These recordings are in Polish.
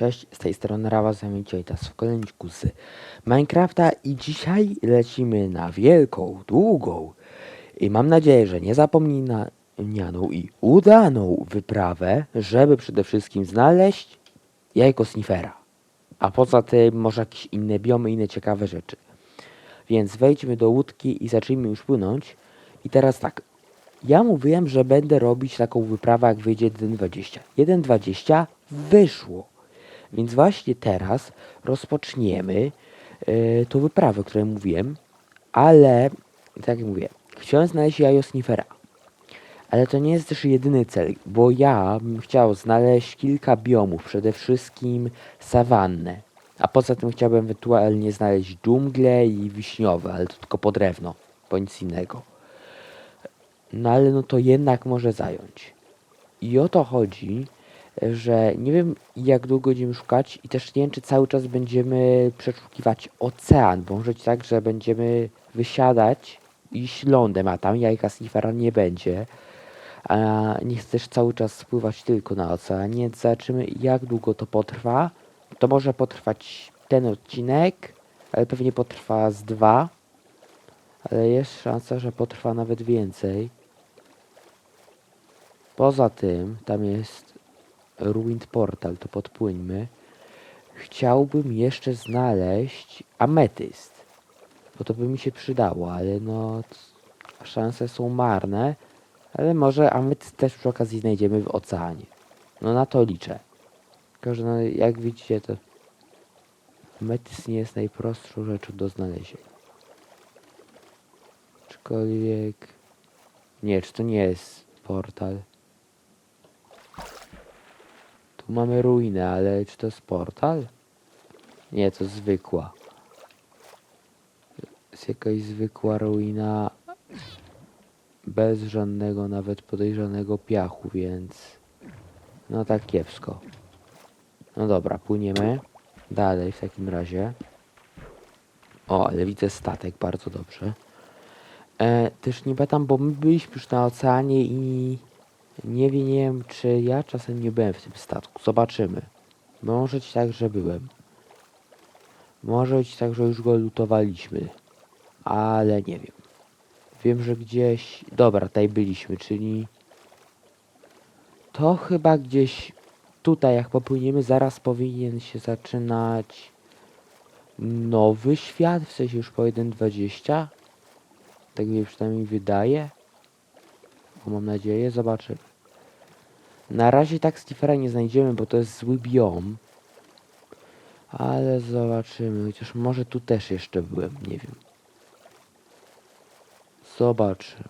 Cześć, z tej strony Rawa Zamieciojtas w kolejniku z Minecrafta i dzisiaj lecimy na wielką, długą i mam nadzieję, że niezapomnianą i udaną wyprawę, żeby przede wszystkim znaleźć jajko snifera. A poza tym może jakieś inne biomy, inne ciekawe rzeczy. Więc wejdźmy do łódki i zacznijmy już płynąć. I teraz tak, ja mówiłem, że będę robić taką wyprawę, jak wyjdzie 1.20. 1.20 wyszło. Więc właśnie teraz rozpoczniemy yy, tą wyprawę, o której mówiłem. Ale, tak jak mówię, chciałem znaleźć jajo snifera. Ale to nie jest też jedyny cel, bo ja bym chciał znaleźć kilka biomów, przede wszystkim sawannę. A poza tym chciałbym ewentualnie znaleźć dżungle i wiśniowe, ale to tylko po drewno, bo nic innego. No ale no to jednak może zająć. I o to chodzi, że nie wiem jak długo będziemy szukać i też nie wiem czy cały czas będziemy przeszukiwać ocean, bo może być tak, że będziemy wysiadać i lądem, a tam jajka snifera nie będzie. A nie też cały czas spływać tylko na ocean, więc zobaczymy jak długo to potrwa. To może potrwać ten odcinek, ale pewnie potrwa z dwa. Ale jest szansa, że potrwa nawet więcej. Poza tym, tam jest Ruined Portal, to podpłyńmy. Chciałbym jeszcze znaleźć ametyst, bo to by mi się przydało, ale no szanse są marne, ale może ametyst też przy okazji znajdziemy w oceanie. No na to liczę. Tylko, że no, jak widzicie, to ametyst nie jest najprostszą rzeczą do znalezienia. Aczkolwiek... Nie, czy to nie jest portal? Tu mamy ruinę, ale czy to jest portal? Nie, to zwykła. Jest jakaś zwykła ruina bez żadnego nawet podejrzanego piachu, więc no tak kiepsko. No dobra, płyniemy dalej w takim razie. O, ale widzę statek, bardzo dobrze. E, też nie pamiętam, bo my byliśmy już na oceanie i nie wiem, czy ja czasem nie byłem w tym statku. Zobaczymy. Może być tak, że byłem. Może być tak, że już go lutowaliśmy. Ale nie wiem. Wiem, że gdzieś... Dobra, tutaj byliśmy, czyli... To chyba gdzieś tutaj, jak popłyniemy, zaraz powinien się zaczynać nowy świat, w sensie już po 1.20. Tak mi przynajmniej wydaje. Mam nadzieję, zobaczymy. Na razie tak Stifera nie znajdziemy, bo to jest zły biom. Ale zobaczymy, chociaż może tu też jeszcze byłem, nie wiem. Zobaczymy.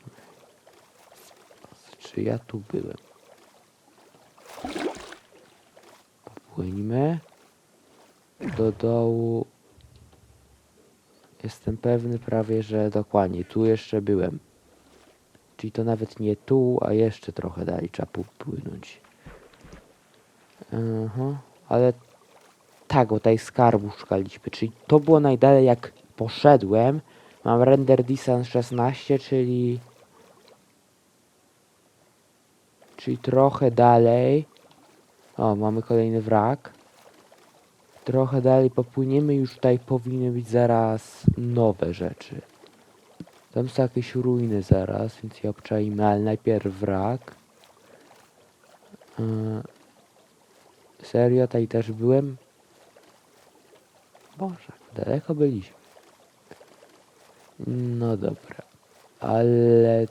Czy ja tu byłem? Popłyńmy do dołu. Jestem pewny prawie, że dokładnie tu jeszcze byłem. Czyli to nawet nie tu, a jeszcze trochę dalej trzeba popłynąć. Aha, ale tak, bo tutaj skarbu szukaliśmy, czyli to było najdalej jak poszedłem. Mam render distance 16, czyli... Czyli trochę dalej. O, mamy kolejny wrak. Trochę dalej popłyniemy, już tutaj powinny być zaraz nowe rzeczy. Tam są jakieś ruiny zaraz, więc je obczajmy, ale najpierw wrak. Yy, serio, tutaj też byłem? Boże, daleko byliśmy. No dobra. Ale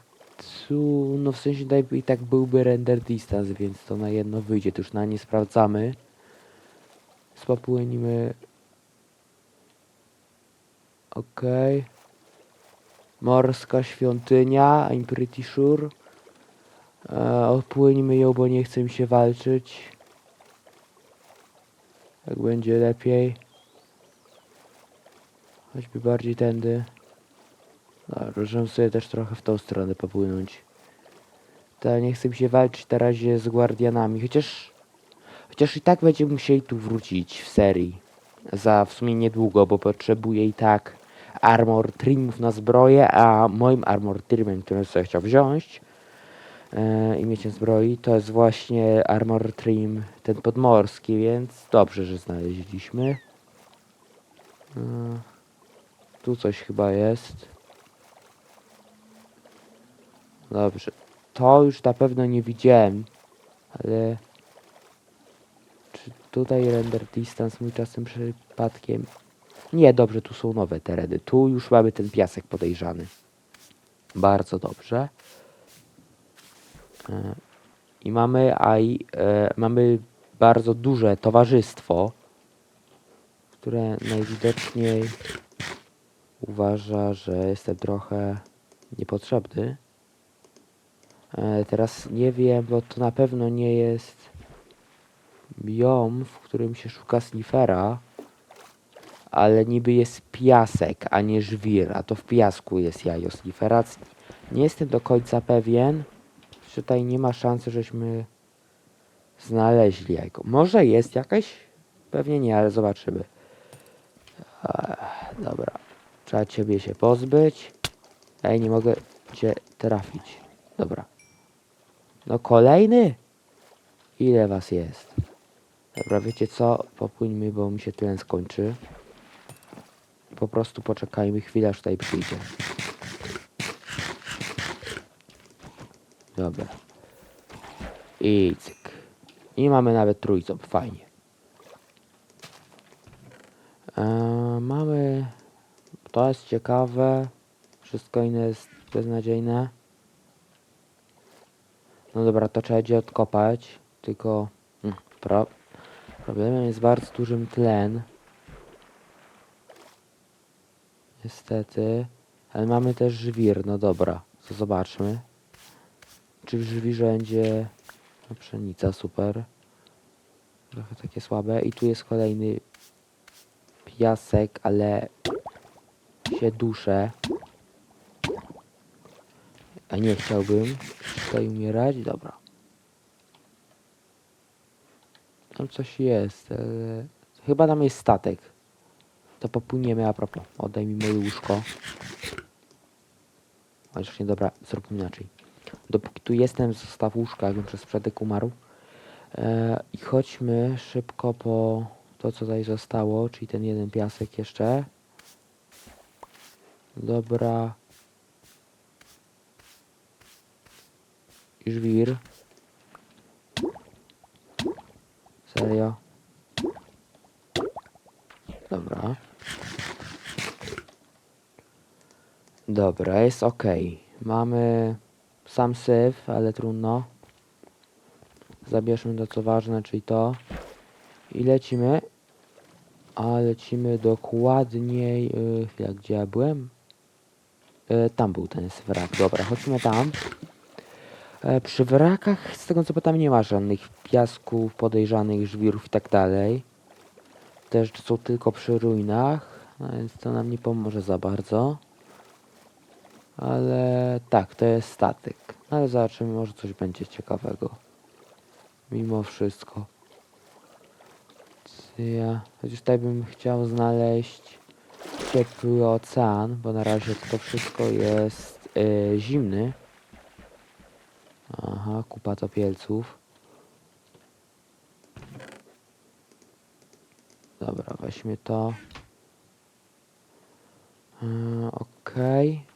tu, no w sensie tutaj i tak byłby render distance, więc to na jedno wyjdzie. To już na nie sprawdzamy. Spopłynimy. Okej. Morska świątynia, I'm pretty sure. E, odpłyńmy ją, bo nie chce mi się walczyć. Jak będzie lepiej. Choćby bardziej tędy. Dobra, możemy sobie też trochę w tą stronę popłynąć. To nie chcę mi się walczyć na razie z guardianami, chociaż... Chociaż i tak będziemy musieli tu wrócić w serii. Za w sumie niedługo, bo potrzebuję i tak armor trimów na zbroję, a moim armor trimem, który sobie chciał wziąć, e, i mieciem zbroi. To jest właśnie Armor Trim, ten podmorski, więc dobrze, że znaleźliśmy. E, tu coś chyba jest. Dobrze. To już na pewno nie widziałem, ale czy tutaj render distance mój czasem przypadkiem? Nie, dobrze, tu są nowe tereny. Tu już mamy ten piasek podejrzany. Bardzo dobrze. E, I mamy, a e, mamy bardzo duże towarzystwo, które najwidoczniej uważa, że jestem trochę niepotrzebny. E, teraz nie wiem, bo to na pewno nie jest biom, w którym się szuka snifera, ale niby jest piasek, a nie żwir, a to w piasku jest jajo c- Nie jestem do końca pewien, czy tutaj nie ma szansy, żeśmy znaleźli jajko. Może jest jakaś? Pewnie nie, ale zobaczymy. Ech, dobra, trzeba ciebie się pozbyć. Ej, nie mogę cię trafić. Dobra. No kolejny? Ile was jest? Dobra, wiecie co? Popłyńmy, bo mi się tlen skończy. Po prostu poczekajmy chwilę, aż tutaj przyjdzie. Dobra. I cyk. I mamy nawet trójząb, fajnie. Eee, mamy... To jest ciekawe. Wszystko inne jest beznadziejne. No dobra, to trzeba będzie odkopać. Tylko... Mm, pro... Problemem jest bardzo dużym tlen. Niestety. Ale mamy też żwir, no dobra. To zobaczmy. Czy w żwirze będzie no, pszenica, super. Trochę takie słabe. I tu jest kolejny piasek, ale się duszę. A nie chciałbym tutaj umierać. Dobra. Tam coś jest. Chyba tam jest statek. To popłyniemy a propos. Oddaj mi moje łóżko. Chociaż nie, dobra, zróbmy inaczej. Dopóki tu jestem, zostaw łóżka, jakbym przez przypadek umarł. E, I chodźmy szybko po to, co tutaj zostało, czyli ten jeden piasek jeszcze. Dobra. Żwir. Serio? Dobra. Dobra, jest ok. Mamy sam syf, ale trudno. Zabierzmy to co ważne, czyli to. I lecimy. A lecimy dokładniej. Yy, gdzie ja byłem? Yy, tam był ten wrak. Dobra, chodźmy tam. E, przy wrakach, z tego co pamiętam, nie ma żadnych piasków, podejrzanych żwirów i tak dalej. Te rzeczy są tylko przy ruinach, no więc to nam nie pomoże za bardzo. Ale tak, to jest statek. No Ale zobaczymy, może coś będzie ciekawego. Mimo wszystko. Ja, chociaż tutaj bym chciał znaleźć ciepły ocean, bo na razie to wszystko jest e, zimny. Aha, kupa topielców. Dobra, weźmy to. Yy, Okej.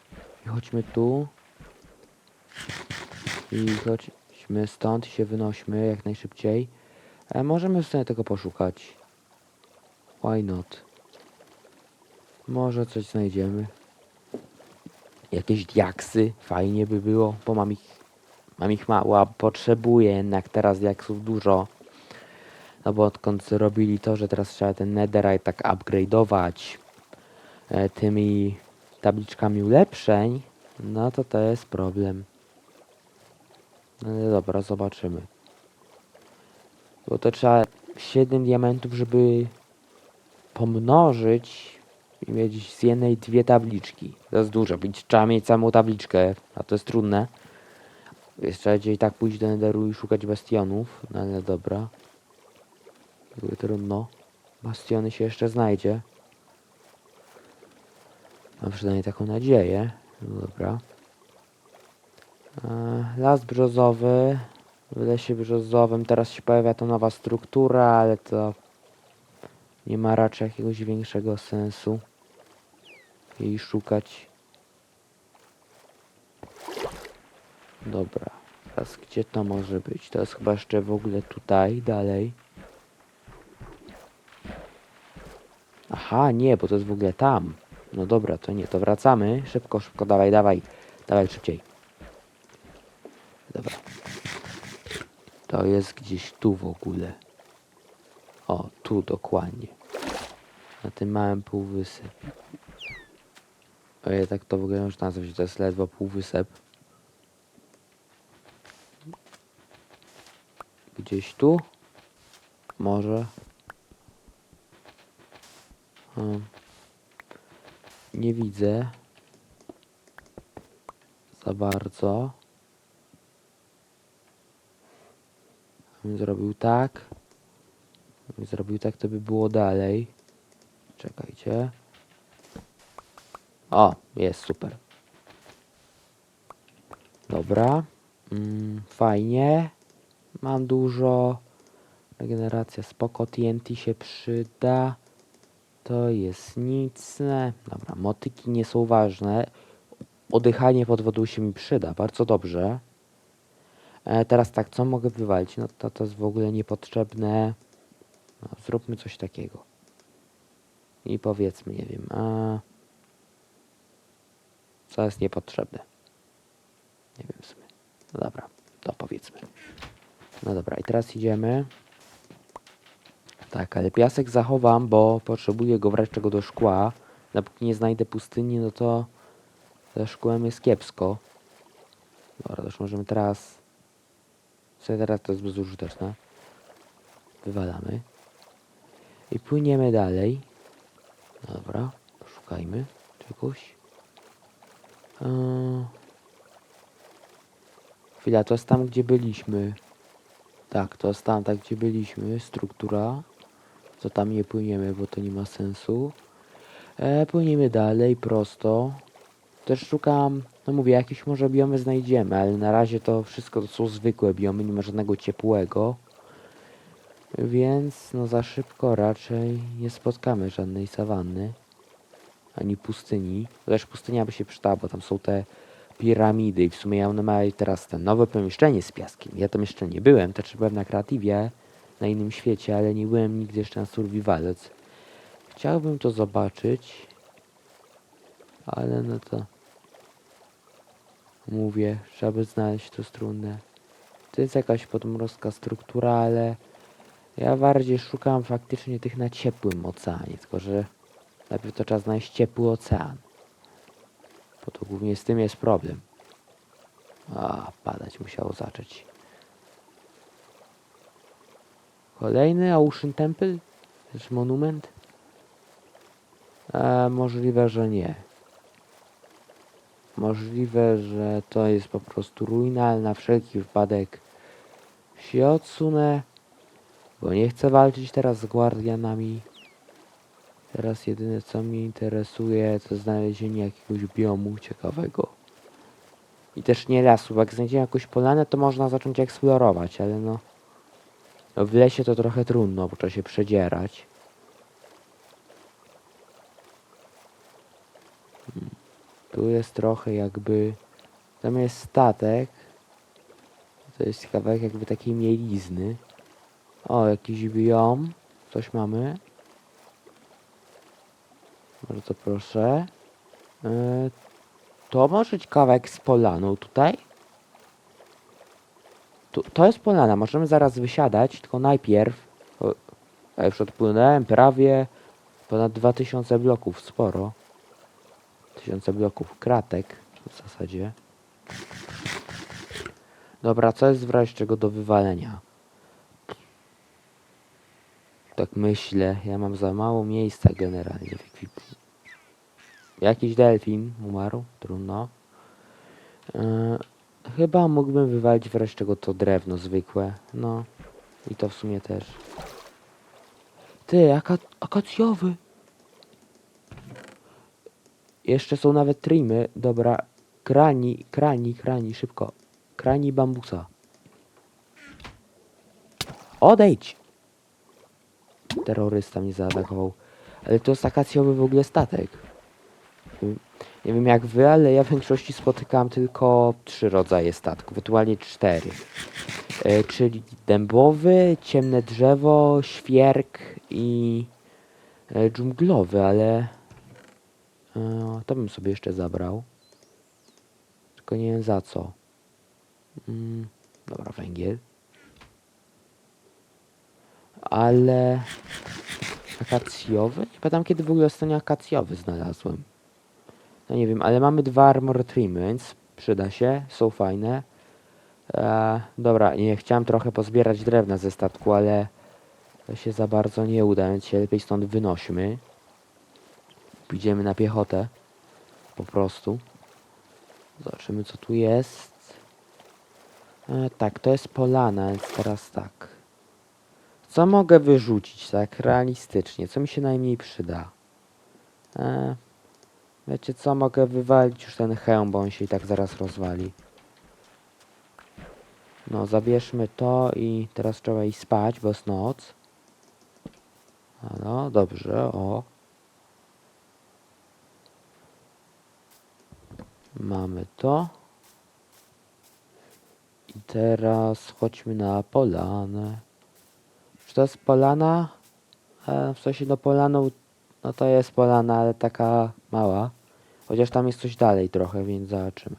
I chodźmy tu. I chodźmy stąd i się wynośmy jak najszybciej. E, możemy sobie tego poszukać. Why not? Może coś znajdziemy. Jakieś diaksy. Fajnie by było, bo mam ich Mam ich mało, potrzebuję jednak teraz diaksów dużo. No bo odkąd zrobili to, że teraz trzeba ten netherite tak upgrade'ować e, tymi tabliczkami ulepszeń, no to to jest problem. No ale dobra, zobaczymy. Bo to trzeba 7 diamentów, żeby pomnożyć i mieć z jednej dwie tabliczki. To jest dużo, bo trzeba mieć samą tabliczkę, a to jest trudne. Więc trzeba będzie i tak pójść do Netheru i szukać bastionów, no ale dobra. Były trudno. Bastiony się jeszcze znajdzie. Mam przynajmniej taką nadzieję. No dobra. E, Las brzozowy. W lesie brzozowym teraz się pojawia to nowa struktura, ale to nie ma raczej jakiegoś większego sensu jej szukać. Dobra, teraz gdzie to może być? To jest chyba jeszcze w ogóle tutaj, dalej. Aha, nie, bo to jest w ogóle tam. No dobra, to nie, to wracamy. Szybko, szybko, dawaj, dawaj. Dawaj szybciej. Dobra. To jest gdzieś tu w ogóle. O, tu dokładnie. Na tym małym półwysypie. Ojej, tak to w ogóle można nazwać, to jest ledwo półwysep. Gdzieś tu? Może? Hmm. Nie widzę. Za bardzo. Bym zrobił tak. Bym zrobił tak, to by było dalej. Czekajcie. O, jest super. Dobra. Mm, fajnie. Mam dużo. Regeneracja spoko. TNT się przyda. To jest nic. Dobra, motyki nie są ważne. Oddychanie pod wodą się mi przyda. Bardzo dobrze. E, teraz tak, co mogę wywalić? No to, to jest w ogóle niepotrzebne. No, zróbmy coś takiego. I powiedzmy, nie wiem, a... Co jest niepotrzebne? Nie wiem w sumie. No dobra, to powiedzmy. No dobra, i teraz idziemy. Tak, ale piasek zachowam, bo potrzebuję go wreszcie go do szkła. Dopóki nie znajdę pustyni, no to ze szkłem jest kiepsko. Dobra, już możemy teraz... Co teraz to jest bezużyteczne. Wywalamy. I płyniemy dalej. Dobra, poszukajmy czegoś. Eee... Chwila, to jest tam, gdzie byliśmy. Tak, to jest tam, tak, gdzie byliśmy. Struktura. To tam nie płyniemy, bo to nie ma sensu. E, płyniemy dalej, prosto. Też szukam, no mówię, jakieś może biomy znajdziemy, ale na razie to wszystko to są zwykłe biomy, nie ma żadnego ciepłego. Więc no za szybko raczej nie spotkamy żadnej sawanny. Ani pustyni. Też pustynia by się przydała, bo tam są te piramidy i w sumie one mają teraz te nowe pomieszczenie z piaskiem. Ja tam jeszcze nie byłem, też byłem na kreatywie, na innym świecie, ale nie byłem nigdy jeszcze na survivalec. Chciałbym to zobaczyć, ale no to mówię, żeby znaleźć to trudne. To jest jakaś podmorska struktura, ale ja bardziej szukam faktycznie tych na ciepłym oceanie, tylko że najpierw to trzeba znaleźć ciepły ocean. Bo to głównie z tym jest problem. A, padać musiało zacząć. Kolejny Ocean Temple? Też monument? E, możliwe, że nie. Możliwe, że to jest po prostu ruina, ale na wszelki wypadek się odsunę, bo nie chcę walczyć teraz z guardianami. Teraz jedyne co mnie interesuje to znalezienie jakiegoś biomu ciekawego. I też nie lasu, bo jak znajdziemy jakąś polanę to można zacząć eksplorować, ale no... no w lesie to trochę trudno, bo trzeba się przedzierać. Hmm. Tu jest trochę jakby... Tam jest statek. To jest kawałek jakby takiej mielizny. O, jakiś biom. Coś mamy. Bardzo proszę. E, to może być kawałek z polaną tutaj? Tu, to jest polana, możemy zaraz wysiadać, tylko najpierw... O, ja już odpłynąłem prawie ponad 2000 bloków, sporo. Tysiące bloków, kratek w zasadzie. Dobra, co jest w razie czego do wywalenia? Tak myślę, ja mam za mało miejsca generalnie w ekwipunku. Jakiś delfin umarł, trudno. Yy, chyba mógłbym wywalić wreszcie czego to drewno zwykłe. No, i to w sumie też. Ty, aka akacjowy. Jeszcze są nawet trimy. Dobra, krani, krani, krani, szybko. krajni bambusa. Odejdź! Terrorysta mnie zaatakował. Ale to jest akacjowy w ogóle statek. Nie wiem jak wy, ale ja w większości spotykam tylko trzy rodzaje statków, ewentualnie cztery. E, czyli dębowy, ciemne drzewo, świerk i e, dżunglowy, ale e, to bym sobie jeszcze zabrał. Tylko nie wiem za co. Mm, dobra, węgiel. Ale akacjowy? Nie pamiętam kiedy w ogóle ostatnio akacjowy znalazłem. No nie wiem, ale mamy dwa armor trimy, więc przyda się, są fajne. E, dobra, nie chciałem trochę pozbierać drewna ze statku, ale to się za bardzo nie uda, więc się lepiej stąd wynośmy. Pójdziemy na piechotę. Po prostu. Zobaczymy co tu jest. E, tak, to jest polana, więc teraz tak. Co mogę wyrzucić tak realistycznie? Co mi się najmniej przyda? E, wiecie co, mogę wywalić już ten hełm, bo on się i tak zaraz rozwali. No, zabierzmy to i teraz trzeba iść spać, bo jest noc. No, dobrze, o. Mamy to. I teraz chodźmy na polanę. Czy to jest polana? E, w sensie no polaną, no to jest polana, ale taka mała. Chociaż tam jest coś dalej trochę, więc zobaczymy.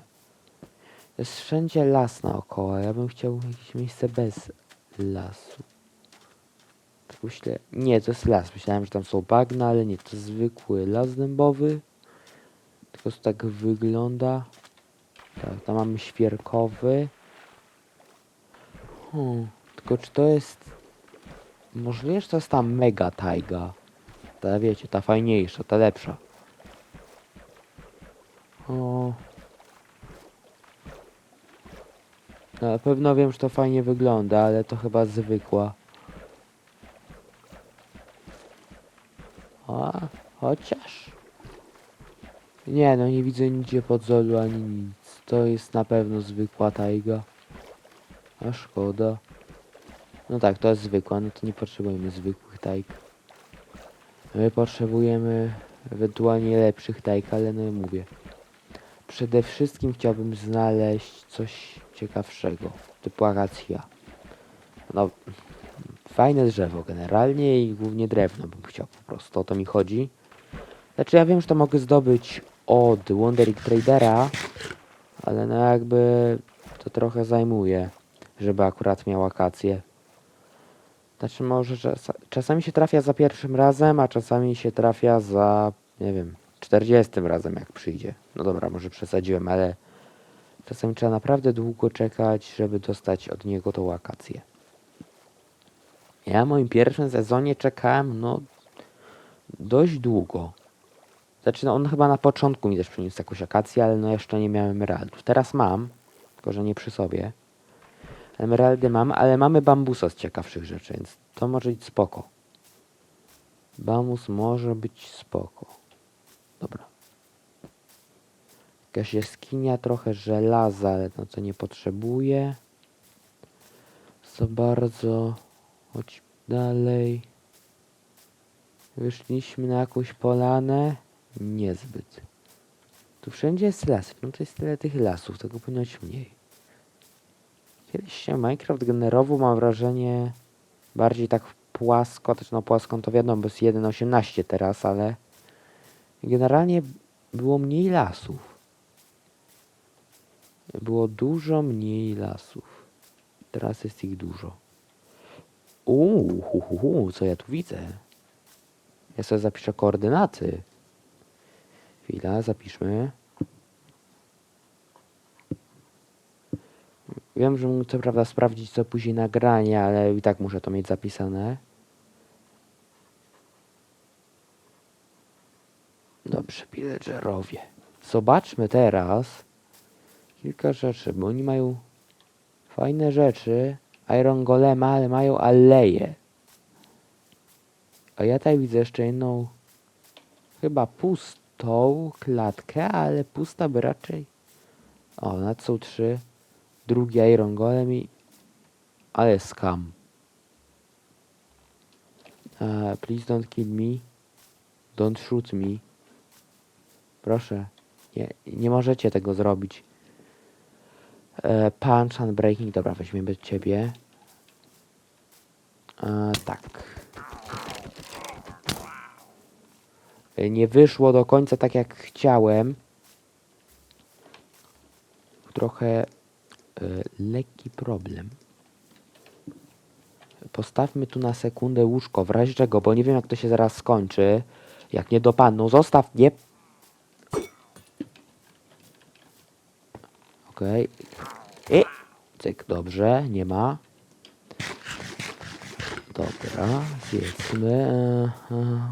Jest wszędzie las naokoło. Ja bym chciał jakieś miejsce bez lasu. Tak myślę. Nie, to jest las. Myślałem, że tam są bagna, ale nie. To jest zwykły las dębowy. Tylko to tak wygląda. Tak, tam mamy świerkowy. Hmm, tylko czy to jest... Możliwe, że to jest ta mega tajga. Ta wiecie, ta fajniejsza, ta lepsza. O, Na pewno wiem, że to fajnie wygląda, ale to chyba zwykła. A, chociaż. Nie, no nie widzę nigdzie podzolu ani nic. To jest na pewno zwykła tajga. A szkoda. No tak, to jest zwykła, no to nie potrzebujemy zwykłych tajg. My potrzebujemy ewentualnie lepszych tajg, ale no mówię. Przede wszystkim chciałbym znaleźć coś ciekawszego, typu akacja. No, fajne drzewo generalnie i głównie drewno bym chciał po prostu, o to mi chodzi. Znaczy ja wiem, że to mogę zdobyć od Wandering Tradera, ale no jakby to trochę zajmuje, żeby akurat miał akację. Znaczy może czas, czasami się trafia za pierwszym razem, a czasami się trafia za, nie wiem, 40 razem jak przyjdzie. No dobra, może przesadziłem, ale czasami trzeba naprawdę długo czekać, żeby dostać od niego tą wakację. Ja w moim pierwszym sezonie czekałem, no, dość długo. Znaczy, no on chyba na początku mi też przyniósł jakąś akację, ale no jeszcze nie miałem emeraldów. Teraz mam, tylko że nie przy sobie. Emeraldy mam, ale mamy bambusa z ciekawszych rzeczy, więc to może być spoko. Bambus może być spoko. Dobra. Jakaś jaskinia, trochę żelaza, ale no to nie potrzebuję. Za bardzo. Chodź dalej. Wyszliśmy na jakąś polanę. Niezbyt. Tu wszędzie jest las. No to jest tyle tych lasów, tego powinno być mniej. Kiedyś się Minecraft generował, mam wrażenie, bardziej tak płasko, też no płaską to wiadomo, bo jest 1.18 teraz, ale generalnie było mniej lasów. Było dużo mniej lasów. Teraz jest ich dużo. Uuu, co ja tu widzę? Ja sobie zapiszę koordynaty. Chwila, zapiszmy. Wiem, że mógł co prawda sprawdzić co później nagranie, ale i tak muszę to mieć zapisane. Dobrze, pillagerowie. Zobaczmy teraz kilka rzeczy, bo oni mają fajne rzeczy. Iron Golema, ale mają aleje. A ja tutaj widzę jeszcze jedną chyba pustą klatkę, ale pusta by raczej... O, nad są trzy. Drugi Iron Golem i... Ale skam. Uh, please don't kill me. Don't shoot me. Proszę. Nie, nie możecie tego zrobić. E, punch and breaking. Dobra, weźmiemy ciebie. E, tak. Nie wyszło do końca tak jak chciałem. Trochę lekki problem. Postawmy tu na sekundę łóżko, w razie czego, bo nie wiem jak to się zaraz skończy. Jak nie dopadną, zostaw, nie. Okej. I cyk, dobrze, nie ma. Dobra, zjedzmy. e, e.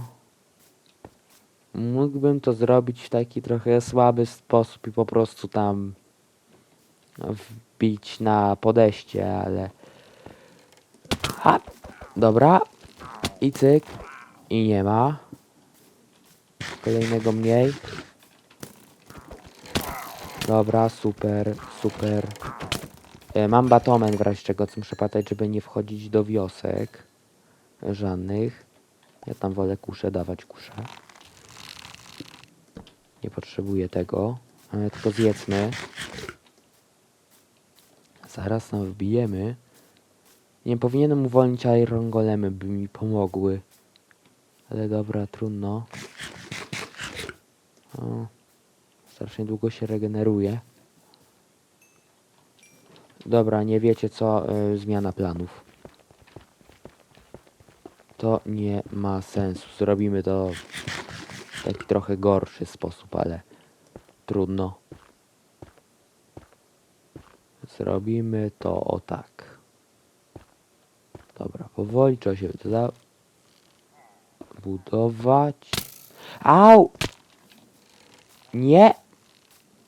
Mógłbym to zrobić w taki trochę słaby sposób i po prostu tam na podejście, ale... Ha! Dobra. I cyk. I nie ma. Kolejnego mniej. Dobra, super, super. E, mam batomen w razie czego, co muszę pamiętać, żeby nie wchodzić do wiosek. Żadnych. Ja tam wolę kuszę dawać kuszę. Nie potrzebuję tego. E, tylko zjedzmy. Zaraz nam wbijemy. Nie powinienem uwolnić Iron Golemy, by mi pomogły. Ale dobra, trudno. O, strasznie długo się regeneruje. Dobra, nie wiecie co, y, zmiana planów. To nie ma sensu. Zrobimy to w taki trochę gorszy sposób, ale trudno. Zrobimy to o tak. Dobra, powoli trzeba się budować. Au! Nie!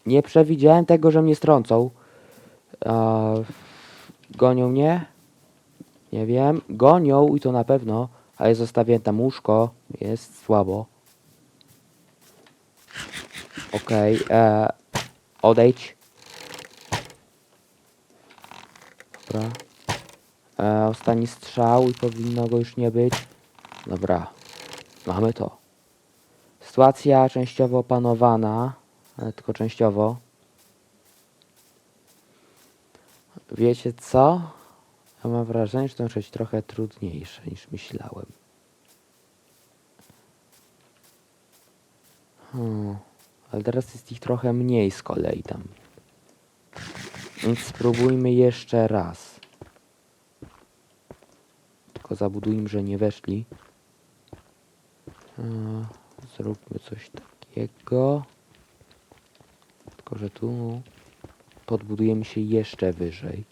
Nie przewidziałem tego, że mnie strącą. A, gonią mnie? Nie wiem. Gonią i to na pewno. Ale zostawiłem tam łóżko. Jest słabo. Okej. e, odejdź. Dobra. E, ostatni strzał i powinno go już nie być. Dobra. Mamy to. Sytuacja częściowo opanowana, ale tylko częściowo. Wiecie co? Ja mam wrażenie, że to być trochę trudniejsze niż myślałem. Hmm. Ale teraz jest ich trochę mniej z kolei tam. Więc spróbujmy jeszcze raz. Tylko zabudujmy, że nie weszli. E, Zróbmy coś takiego. Tylko, że tu podbudujemy się jeszcze wyżej.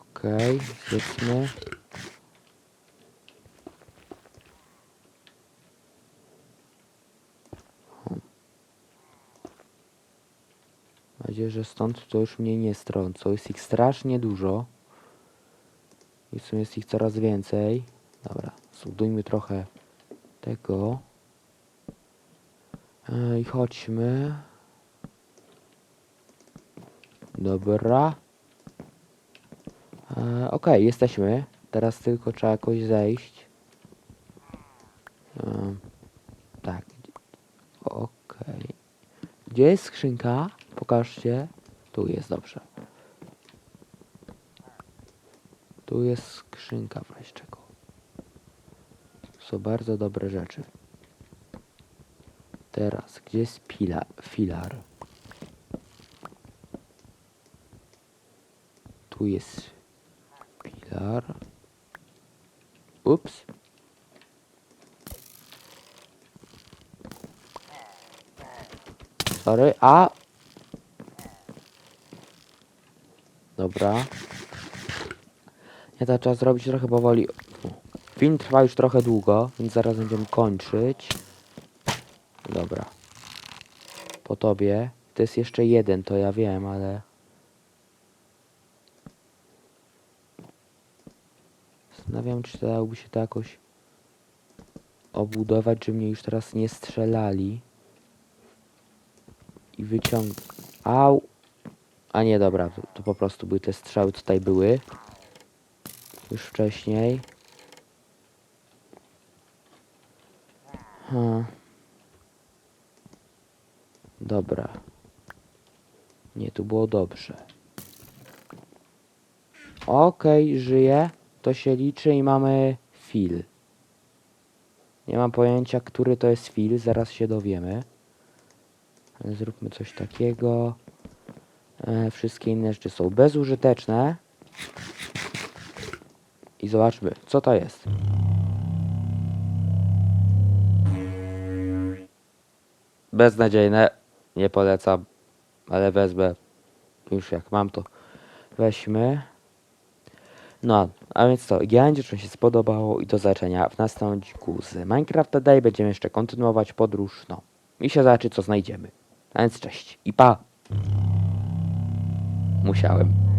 Okej, zjedzmy. Nadzieję, że stąd to już mnie nie strącą. Jest ich strasznie dużo. I w sumie jest ich coraz więcej. Dobra, zbudujmy trochę tego. E, I chodźmy. Dobra. E, Okej, jesteśmy. Teraz tylko trzeba jakoś zejść. E, tak. Okej. Gdzie jest skrzynka? Pokażcie. Tu jest, dobrze. Tu jest skrzynka w razie czego. Są bardzo dobre rzeczy. Teraz, gdzie jest pila, filar? Tu jest pilar. Ups. Sorry, a... Dobra. Ja to trzeba zrobić trochę powoli. Film trwa już trochę długo, więc zaraz będziemy kończyć. Dobra. Po tobie. To jest jeszcze jeden, to ja wiem, ale... Zastanawiam, czy dałoby się to jakoś obudować, żeby mnie już teraz nie strzelali. I wyciąg... Au! A nie, dobra, to, to po prostu były te strzały, tutaj były. Już wcześniej. Ha. Dobra. Nie, tu było dobrze. Okej, żyje. To się liczy i mamy fil. Nie mam pojęcia, który to jest fil, zaraz się dowiemy. Zróbmy coś takiego. E, wszystkie inne rzeczy są bezużyteczne. I zobaczmy, co to jest. Beznadziejne. Nie polecam, ale wezmę. Już jak mam to weźmy. No, a więc to, ja mam się spodobało i do zobaczenia w następnym odcinku z Minecrafta Day. Będziemy jeszcze kontynuować podróż, no. I się zobaczy, co znajdziemy. A więc cześć i pa! Musiałem.